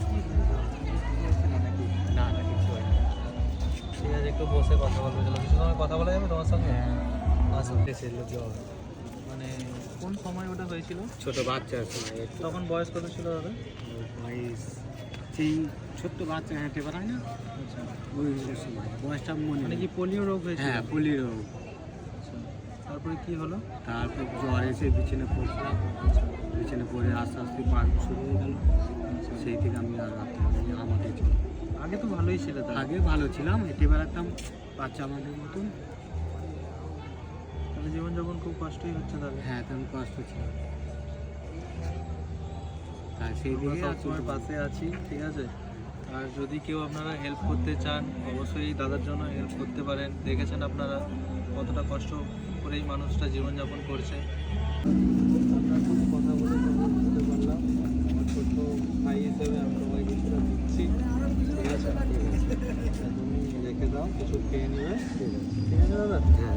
কি না না কিছু হয়নি ঠিক আছে একটু বসে কথা বলব চলো। কিছু সময় কথা বলা যাবে তোমার সঙ্গে? হ্যাঁ। জ্বর মানে কোন সময় ওটা হয়েছিল? ছোট বাচ্চার সময় তখন বয়স কত ছিল দাদা সেই ছোট্ট বাচ্চা হেঁটে পারায় না? আচ্ছা। ওই সময় বয়সটা মনে মানে কি পোলিও রোগ হ্যাঁ পলি রোগ। আচ্ছা। তারপরে কি হলো? তারপর জ্বর এসে বিছানে পড়ছিলাম পড়ে আস্তে আস্তে পাক শুরু হয়ে গেল। সেই থেকে আমি আর রাখতে পারিনি ছিল আগে তো ভালোই ছিল আগে ভালো ছিলাম হেঁটে বেড়াতাম বাচ্চা আমাদের মতন। তাহলে জীবনযাপন খুব কষ্টই হচ্ছে তাহলে। হ্যাঁ তেমন কষ্ট ছিল তাই সেই দিকে সবসময় পাশে আছি ঠিক আছে? আর যদি কেউ আপনারা হেল্প করতে চান অবশ্যই দাদার জন্য হেল্প করতে পারেন। দেখেছেন আপনারা কতটা কষ্ট করে এই মানুষটা জীবনযাপন করছে। আপনার সাথে কথা হিসেবে আমি তোমায় কিছুটা দিচ্ছি। ঠিক আছে? তুমি রেখে দাও, কিছু খেয়ে নেবে ঠিক আছে দাদা? হ্যাঁ।